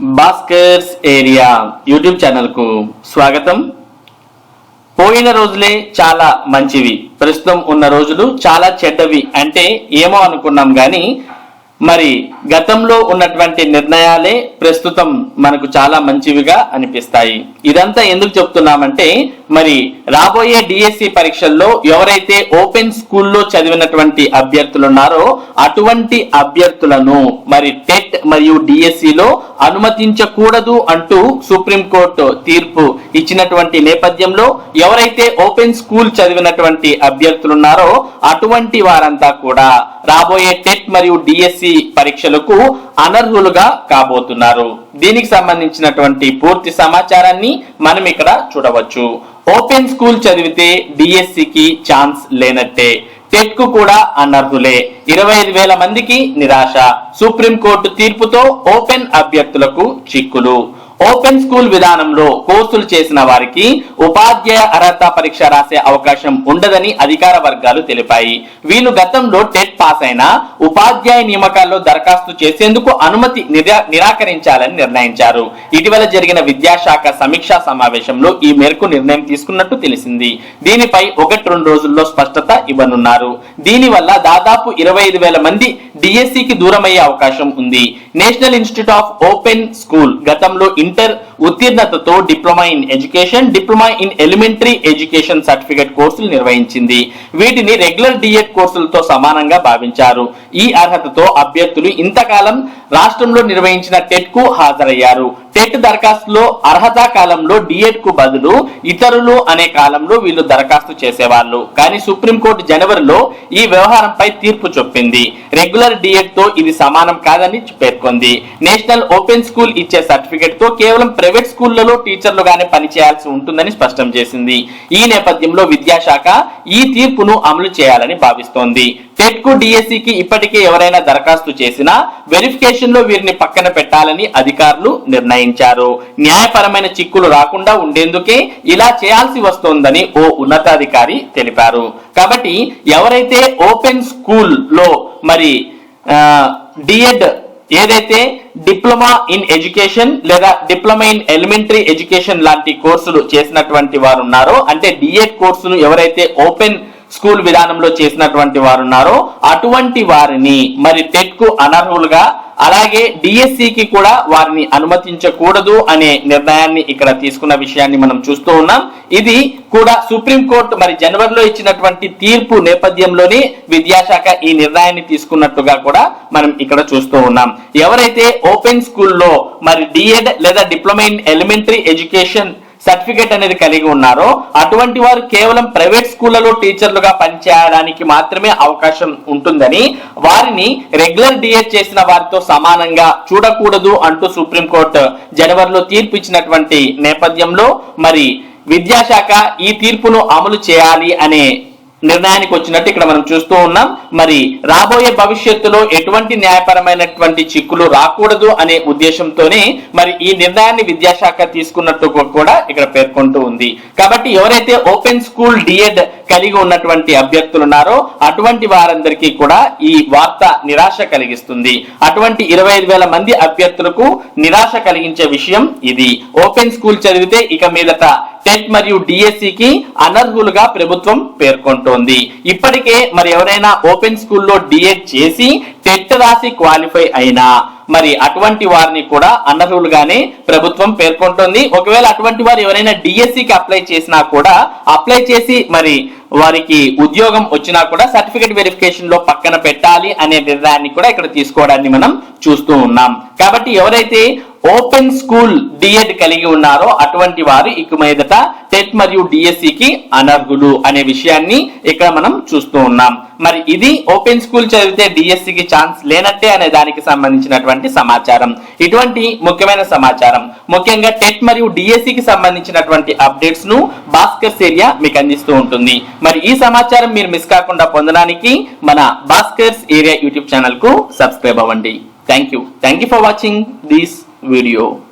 Bhaskar's area YouTube ఛానల్కు స్వాగతం. పోయిన రోజులే చాలా మంచివి. ప్రస్తుతం ఉన్న రోజులు చాలా చెడ్డవి. అంటే ఏమో అనుకున్నాం కానీ మరి గతంలో ఉన్నటువంటి నిర్ణయాలే ప్రస్తుతం మనకు చాలా మంచివిగా అనిపిస్తాయి. ఇదంతా ఎందుకు చెప్తున్నామంటే మరి రాబోయే డిఎస్సి పరీక్షల్లో ఎవరైతే ఓపెన్ స్కూల్లో చదివినటువంటి అభ్యర్థులు ఉన్నారో అటువంటి అభ్యర్థులను మరి టెట్ మరియు డిఎస్సిలో అనుమతించకూడదు అంటూ సుప్రీంకోర్టు తీర్పు ఇచ్చినటువంటి నేపథ్యంలో ఎవరైతే ఓపెన్ స్కూల్ చదివినటువంటి అభ్యర్థులు ఉన్నారో అటువంటి వారంతా కూడా రాబోయే టెట్ మరియు డిఎస్సి పరీక్షలకు అనర్హులుగా కాబోతున్నారు. దీనికి సంబంధించినటువంటి పూర్తి సమాచారాన్ని మనం ఇక్కడ చూడవచ్చు. ఓపెన్ స్కూల్ చదివితే డిఎస్సికి ఛాన్స్ లేనట్టే. టెట్కు కూడా అనర్హులే. ఇరవై ఐదు వేల మందికి నిరాశ. సుప్రీంకోర్టు తీర్పుతో ఓపెన్ అభ్యర్థులకు చిక్కులు. ఓపెన్ స్కూల్ విధానంలో కోర్సులు చేసిన వారికి ఉపాధ్యాయ అర్హత పరీక్ష రాసే అవకాశం ఉండదని అధికార వర్గాలు తెలిపాయి. వీళ్ళు గతంలో టెట్ పాస్ అయినా ఉపాధ్యాయ నియామకాల్లో దరఖాస్తు చేసేందుకు అనుమతి నిరా- నిరాకరించాలని నిర్ణయించారు. ఇటీవల జరిగిన విద్యాశాఖ సమీక్షా సమావేశంలో ఈ మేరకు నిర్ణయం తీసుకున్నట్టు తెలిసింది. దీనిపై ఒకటి రెండు రోజుల్లో స్పష్టత ఇవ్వనున్నారు. దీనివల్ల దాదాపు ఇరవై ఐదు వేల మంది డిఎస్సికి దూరమయ్యే అవకాశం ఉంది. National institute of open school గతంలో inter ఉత్తీర్ణతతో diploma in education diploma in elementary education certificate కోర్సులు నిర్వహించింది. వీటిని రెగ్యులర్ డిఎడ్ కోర్సులతో సమానంగా భావించారు. ఈ అర్హతతో అభ్యర్థులు ఇంతకాలం రాష్ట్రంలో నిర్వహించిన టెట్కు హాజరయ్యారు. టెట్ దరఖాస్తులో అర్హత కాలంలో డిఎడ్కు బదులు ఇతరులు అనే కాలంలో వీళ్ళు దరఖాస్తు చేసేవాళ్ళు. కానీ సుప్రీంకోర్టు జనవరిలో ఈ వ్యవహారంపై తీర్పు చొప్పింది. రెగ్యులర్ డిఎడ్తో ఇది సమానం కాదని పేర్కొంది. నేషనల్ ఓపెన్ స్కూల్ ఇచ్చే సర్టిఫికెట్తో కేవలం ప్రైవేట్ స్కూళ్ళలో టీచర్లుగానే పనిచేయాల్సి ఉంటుందని స్పష్టం చేసింది. ఈ నేపథ్యంలో విద్యాశాఖ ఈ తీర్పును అమలు చేయాలని భావిస్తోంది. టెట్కు డిఎస్సికి ఇప్పటికే ఎవరైనా దరఖాస్తు చేసినా వెరిఫికేషన్లో వీరిని పక్కన పెట్టాలని అధికారులు నిర్ణయించారు. న్యాయపరమైన చిక్కులు రాకుండా ఉండేందుకే ఇలా చేయాల్సి వస్తోందని ఓ ఉన్నతాధికారి తెలిపారు. కాబట్టి ఎవరైతే ఓపెన్ స్కూల్లో మరి డిఎడ్ ఏదైతే డిప్లొమా ఇన్ ఎడ్యుకేషన్ లేదా డిప్లొమా ఇన్ ఎలిమెంటరీ ఎడ్యుకేషన్ లాంటి కోర్సులు చేసినటువంటి వారు ఉన్నారో అంటే డిఎడ్ కోర్సును ఎవరైతే ఓపెన్ స్కూల్ విధానంలో చేసినటువంటి వారు ఉన్నారో అటువంటి వారిని మరి టెట్కు అనర్హులుగా అలాగే డిఎస్సికి కూడా వారిని అనుమతించకూడదు అనే నిర్ణయాన్ని ఇక్కడ తీసుకున్న విషయాన్ని మనం చూస్తూ ఉన్నాం. ఇది కూడా సుప్రీంకోర్టు మరి జనవరిలో ఇచ్చినటువంటి తీర్పు నేపథ్యంలోనే విద్యాశాఖ ఈ నిర్ణయాన్ని తీసుకున్నట్టుగా కూడా మనం ఇక్కడ చూస్తూ ఉన్నాం. ఎవరైతే ఓపెన్ స్కూల్లో మరి డిఎడ్ లేదా diploma in elementary education certificate అనేది కలిగి ఉన్నారో. అటువంటి వారు కేవలం ప్రైవేట్ స్కూళ్ళలో టీచర్లుగా పనిచేయడానికి మాత్రమే అవకాశం ఉంటుందని వారిని రెగ్యులర్ డిఎస్ చేసిన వారితో సమానంగా చూడకూడదు అంటూ సుప్రీంకోర్టు జనవరిలో తీర్పు ఇచ్చినటువంటి నేపథ్యంలో మరి విద్యాశాఖ ఈ తీర్పును అమలు చేయాలి అనే నిర్ణయానికి వచ్చినట్టు ఇక్కడ మనం చూస్తూ ఉన్నాం. మరి రాబోయే భవిష్యత్తులో ఎటువంటి న్యాయపరమైనటువంటి చిక్కులు రాకూడదు అనే ఉద్దేశంతోనే మరి ఈ నిర్ణయాన్ని విద్యాశాఖ తీసుకున్నట్టు కూడా ఇక్కడ పేర్కొంటూ ఉంది. కాబట్టి ఎవరైతే ఓపెన్ స్కూల్ డిఎడ్ కలిగి ఉన్నటువంటి అభ్యర్థులు ఉన్నారో అటువంటి వారందరికీ కూడా ఈ వార్త నిరాశ కలిగిస్తుంది. అటువంటి ఇరవై ఐదు వేల మంది అభ్యర్థులకు నిరాశ కలిగించే విషయం ఇది. ఓపెన్ స్కూల్ చదివితే ఇక మీదట టెట్ మరియు డిఎస్సికి అనర్హులుగా ప్రభుత్వం పేర్కొంటోంది. ఇప్పటికే మరి ఎవరైనా ఓపెన్ స్కూల్లో డిఎడ్ చేసి టెట్ రాసి క్వాలిఫై అయినా మరి అటువంటి వారిని కూడా అనర్హులుగానే ప్రభుత్వం పేర్కొంటోంది. ఒకవేళ అటువంటి వారు ఎవరైనా డిఎస్సికి అప్లై చేసినా కూడా అప్లై చేసి మరి వారికి ఉద్యోగం వచ్చినా కూడా సర్టిఫికేట్ వెరిఫికేషన్లో పక్కన పెట్టాలి అనే నిర్ణయాన్ని కూడా ఇక్కడ తీసుకోవడాన్ని మనం చూస్తూ ఉన్నాం. కాబట్టి ఎవరైతే ఓపెన్ స్కూల్ డిఎడ్ కలిగి ఉన్నారో అటువంటి వారు ఇక మీదట టెట్ మరియు డిఎస్సి కి అనర్హులు అనే విషయాన్ని ఇక్కడ మనం చూస్తూ ఉన్నాం. మరి ఇది ఓపెన్ స్కూల్ చదివితే డిఎస్సి కి ఛాన్స్ లేనట్టే అనే దానికి సంబంధించినటువంటి సమాచారం. ఇటువంటి ముఖ్యమైన సమాచారం. ముఖ్యంగా టెట్ మరియు డిఎస్సి కి సంబంధించినటువంటి అప్డేట్స్ను భాస్కర్స్ ఏరియా మీకు అందిస్తూ ఉంటుంది. మరి ఈ సమాచారం మీరు మిస్ కాకుండా పొందడానికి మన భాస్కర్స్ ఏరియా యూట్యూబ్ ఛానల్కు సబ్స్క్రైబ్ అవ్వండి. Thank you thank you for watching. This video.